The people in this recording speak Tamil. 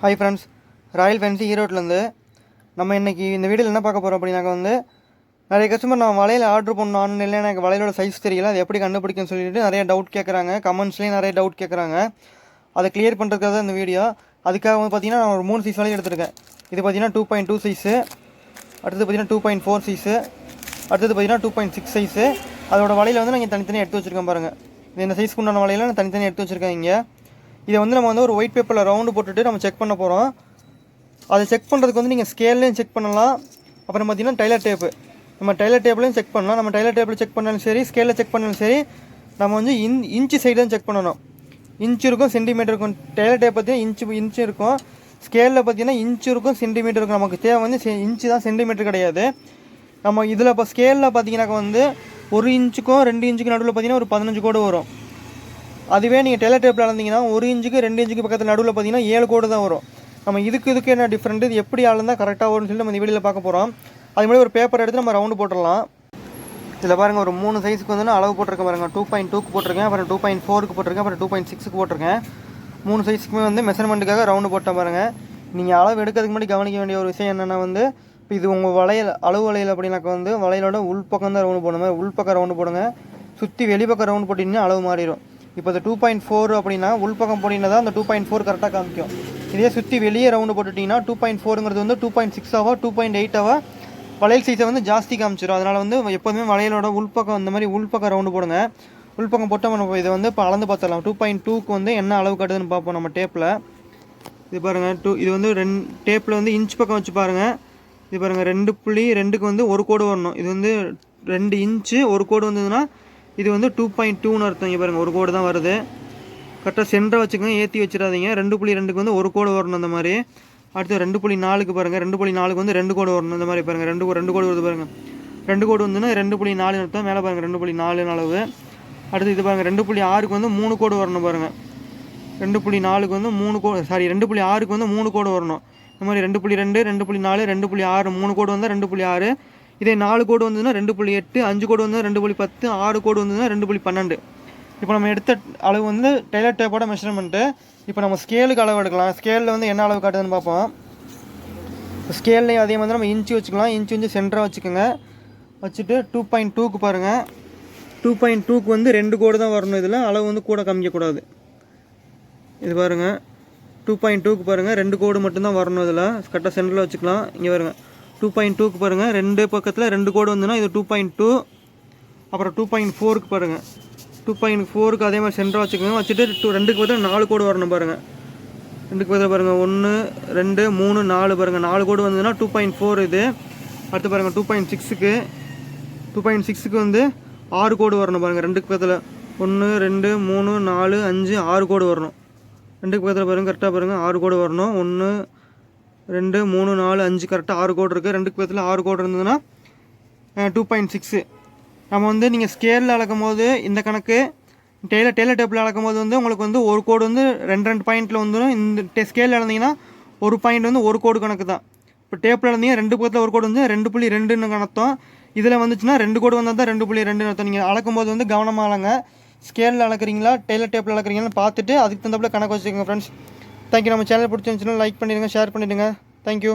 ஹாய் ஃப்ரெண்ட்ஸ் ராயல் ஃபேன்சி ஈரோட்லேருந்து நம்ம இன்றைக்கி இந்த வீடியோவில் என்ன பார்க்க போகிறோம் அப்படின்னாக்க வந்து நிறைய கஸ்டமர் நான் வலையில் ஆர்டர் பண்ணணும் ஆன்லைனில் எனக்கு வலையோட சைஸ் தெரியல அது எப்படி கண்டுபிடிக்குன்னு சொல்லிட்டு நிறைய டவுட் கேட்குறாங்க கமெண்ட்ஸ்லேயும் நிறைய டவுட் கேட்குறாங்க அதை கிளியர் பண்ணுறதுக்காக தான் இந்த வீடியோ. அதுக்காக வந்து பார்த்தீங்கன்னா நான் ஒரு மூணு சைஸ் வலையில் எடுத்திருக்கேன். இது பார்த்தீங்கன்னா டூ பாயிண்ட் டூ சைஸு அடுத்தது பார்த்தீங்கன்னா டூ பாயிண்ட் ஃபோர் சைஸு அடுத்தது பார்த்தீங்கன்னா டூ பாயிண்ட் சிக்ஸ் சைஸு அதோட வலையில் வந்து நான் தனித்தனியாக எடுத்து வச்சுருக்கேன் பாருங்கள் இந்த சைஸ்க்கு உண்டான வலையில் நான் தனித்தனியாக எடுத்து வச்சுருக்கேன் இங்கே. இதை வந்து நம்ம வந்து ஒரு ஒயிட் பேப்பரில் ரவுண்டு போட்டுட்டு நம்ம செக் பண்ண போகிறோம் அதை செக் பண்ணுறதுக்கு வந்து நீங்கள் ஸ்கேல்லையும் செக் பண்ணலாம். அப்புறம் பார்த்தீங்கன்னா டைலர் டேப்பு நம்ம டைலர் டேப்லையும் செக் பண்ணலாம். நம்ம டைலர் டேப்பில் செக் பண்ணாலும் சரி ஸ்கேலில் செக் பண்ணாலும் சரி நம்ம வந்து இன் இன்ச்சு சைடு தான் செக் பண்ணணும். இன்ச் இருக்கும் சென்டிமீட்டர் இருக்கும். டைலர் டேப் பார்த்தீங்கன்னா இன்ச்சு இன்ச்சு இருக்கும். ஸ்கேலில் பார்த்தீங்கன்னா இன்ச்சு இருக்கும் சென்டிமீட்டர் இருக்கும். நமக்கு தேவை வந்து செ- இன்ச்சு தான் சென்டிமீட்டர் கிடையாது. நம்ம இதில் இப்போ ஸ்கேலில் பார்த்தீங்கன்னாக்கா வந்து ஒரு இன்ச்சுக்கும் ரெண்டு இன்ச்சுக்கும் நடுவில் பார்த்தீங்கன்னா ஒரு பதினஞ்சு கோடு வரும். அதுவே நீங்கள் டெலர் டேப்பில் அளந்தீங்கன்னா ஒரு இன்ச்சுக்கு ரெண்டு இன்ச்சுக்கு பக்கத்தில் நடுவில் பார்த்தீங்கன்னா ஏழு கோடு தான் வரும். நம்ம இதுக்கு இதுக்கு என்ன டிஃப்ரெண்ட் இது எப்படி அளந்தால் கரெக்டாக வரும்னு சொல்லி நம்ம இந்த வீடியோவில் பார்க்க போகிறோம் அது மாதிரி ஒரு பேப்பர் எடுத்து நம்ம ரவுண்டு போட்டுடலாம். இதில் பாருங்கள் ஒரு மூணு சைஸுக்கு வந்து நான் அளவு போட்டிருக்கேன் பாருங்கள் டூ பாயிண்ட் டூக்கு போட்டிருக்கேன் அப்புறம் டூ பாயிண்ட் ஃபோருக்கு போட்டிருக்கேன் அப்புறம் டூ பாயிண்ட் சிக்ஸுக்கு போட்டிருக்கேன். மூணு சைஸுக்குமே வந்து மெஷர்மெண்ட்டுக்காக ரவுண்டு போட்டேன் பாருங்கள் நீங்கள் அளவு எடுக்கிறதுக்கு முன்னாடி கவனிக்க வேண்டிய ஒரு விஷயம் என்னென்னா வந்து இப்போ இது உங்கள் வளையல் அளவு வளையல் அப்படின்னாக்கா வந்து வளையலோட உள்பக்கம் தான் ரவுண்டு போடணும். உள்பக்கம் ரவுண்டு போடுங்க. சுற்றி வெளிப்பக்கம் ரவுண்டு போட்டிங்கன்னா அளவு மாறிடும். இப்போ இந்த டூ பாயிண்ட் ஃபோர் அப்படின்னா உள்பக்கம் போனீங்கன்னா தான் அந்த டூ பாயிண்ட் ஃபோர் கரெக்டாக காமிக்கும். இதே சுற்றி வெளியே ரவுண்டு போட்டுட்டிங்கன்னா டூ பாயிண்ட் ஃபோருங்கிறது வந்து டூ பாயிண்ட் சிக்ஸ் ஆவா டூ பாயிண்ட் எயிட் ஆவா வளையல் சைஸை வந்து ஜாஸ்தி காமிச்சிடும் அதனால் வந்து எப்போதுமே வளையலோட உள்பக்கம் இந்த மாதிரி உள்பக்கம் ரவுண்டு போடுங்க. உள்பக்கம் போட்டால் நம்ம இதை வந்து இப்போ அளந்து பார்த்துடலாம். டூ பாயிண்ட் டூக்கு வந்து என்ன அளவு காட்டுதுன்னு பார்ப்போம் நம்ம டேப்பில் இது பாருங்கள் டூ இது வந்து ரெண்டு டேப்பில் வந்து இன்ச் பக்கம் வச்சு பாருங்கள் இது பாருங்கள் ரெண்டு புள்ளி ரெண்டுக்கு வந்து ஒரு கோடு வரணும். இது வந்து ரெண்டு இன்ச்சு ஒரு கோடு வந்ததுன்னா இது வந்து டூ பாயிண்ட் டூன்னு அர்த்தம் இங்கே பாருங்கள் ஒரு கோடு தான் வருது கரெக்டாக சென்டரை வச்சுக்கோங்க ஏற்றி வச்சிடாதீங்க ரெண்டு புள்ளி ரெண்டுக்கு வந்து ஒரு கோடு வரணும் அந்த மாதிரி அடுத்து ரெண்டு புள்ளி நாலுக்கு பாருங்கள் ரெண்டு புள்ளி நாலுக்கு வந்து ரெண்டு கோடு வரணும் இந்த மாதிரி பாருங்கள் ரெண்டு ரெண்டு கோடு வருது பாருங்கள் ரெண்டு கோடு வந்துன்னா ரெண்டு புள்ளி நாலு அர்த்தம் மேலே பாருங்கள் ரெண்டு புள்ளி நாலு அளவு அடுத்து இது பாருங்கள் ரெண்டு புள்ளி ஆறுக்கு வந்து மூணு கோடு வரணும் பாருங்கள் ரெண்டு புள்ளி நாலுக்கு வந்து மூணு கோடு சாரி ரெண்டு புள்ளி ஆறுக்கு வந்து மூணு கோடு வரணும் இந்த மாதிரி ரெண்டு புள்ளி ரெண்டு ரெண்டு புள்ளி நாலு ரெண்டு புள்ளி ஆறு மூணு கோடு வந்தால் ரெண்டு புள்ளி ஆறு இதே நாலு கோடு வந்ததுன்னா ரெண்டு புள்ளி எட்டு அஞ்சு கோடு வந்தால் ரெண்டு புள்ளி பத்து ஆறு கோடு வந்ததுன்னா ரெண்டு புள்ளி பன்னெண்டு. இப்போ நம்ம எடுத்த அளவு வந்து டெய்லர் டேப்போட மெஷர்மெண்ட்டு இப்போ நம்ம ஸ்கேலுக்கு அளவு எடுக்கலாம். ஸ்கேலில் வந்து என்ன அளவு காட்டுதுன்னு பார்ப்போம். ஸ்கேல்லையும் அதே மாதிரி நம்ம இன்ச்சு வச்சுக்கலாம். இன்ச்சு வந்து சென்டராக வச்சுக்கோங்க. வச்சுட்டு டூ பாயிண்ட் டூக்கு பாருங்கள் டூ பாயிண்ட் டூக்கு வந்து ரெண்டு கோடு தான் வரணும் இதில். அளவு வந்து கூட காமிக்கக்கூடாது இது பாருங்கள் டூ பாயிண்ட் டூக்கு பாருங்கள் ரெண்டு கோடு மட்டும்தான் வரணும் இதில். கரெக்டாக சென்டரில் வச்சுக்கலாம். இங்கே பாருங்கள் டூ பாயிண்ட் டூக்கு பாருங்கள் ரெண்டு பக்கத்தில் ரெண்டு கோடு வந்துன்னா இது டூ பாயிண்ட் டூ அப்புறம் டூ பாயிண்ட் ஃபோருக்கு பாருங்கள் டூ பாயிண்ட் ஃபோருக்கு அதே மாதிரி சென்டராக வச்சுக்கோங்க. வச்சுட்டு டூ ரெண்டுக்கு பதில் நாலு கோடு வரணும் பாருங்கள் ரெண்டுக்கு பதில் பாருங்கள் ஒன்று ரெண்டு மூணு நாலு பாருங்கள் நாலு கோடு வந்ததுன்னா டூ பாயிண்ட் ஃபோர் இது. அடுத்து பாருங்கள் டூ பாயிண்ட் சிக்ஸுக்கு டூ பாயிண்ட் சிக்ஸுக்கு வந்து ஆறு கோடு வரணும் பாருங்கள் ரெண்டுக்கு பக்கத்தில் ஒன்று ரெண்டு மூணு நாலு அஞ்சு ஆறு கோடு வரணும். ரெண்டுக்கு பக்கத்தில் பாருங்கள் கரெக்டாக பாருங்கள் ஆறு கோடு வரணும். ஒன்று ரெண்டு மூணு நாலு அஞ்சு கரெக்டாக ஆறு கோடு இருக்குது ரெண்டுக்கு பேர்த்தில் ஆறு கோடு இருந்ததுன்னா டூ பாயிண்ட் சிக்ஸு நம்ம வந்து நீங்கள் ஸ்கேலில் அளக்கும் போது இந்த கணக்கு டெய்லர் டெய்லர் டேப்பில் அளக்கும் போது வந்து உங்களுக்கு வந்து ஒரு கோடு வந்து ரெண்டு ரெண்டு பாயிண்ட்டில் வந்துடும் இந்த ஸ்கேலில் அளந்தீங்கன்னா ஒரு பாயிண்ட் வந்து ஒரு கோடு கணக்கு தான். இப்போ டேப்பில் அளந்தீங்க ரெண்டு பக்கத்தில் ஒரு கோடு வந்து ரெண்டு புள்ளி ரெண்டுன்னு கணத்தம் இதில் வந்துச்சுன்னா ரெண்டு கோடு வந்தால் தான் ரெண்டு புள்ளி ரெண்டுன்னு அர்த்தம். நீங்கள் அளக்கும் போது வந்து கவனமாக அளங்க. ஸ்கேலில் அளக்குறீங்களா டெய்லர் டேப்பில் அளக்குறீங்களான்னு பார்த்துட்டு அதுக்கு தகுந்தப்பில் கணக்கு வச்சுக்கோங்க ஃப்ரெண்ட்ஸ் தேங்க்யூ நம்ம சேனல் பிடிச்சிருந்துச்சுன்னா லைக் பண்ணிடுங்க ஷேர் பண்ணிடுங்க. Thank you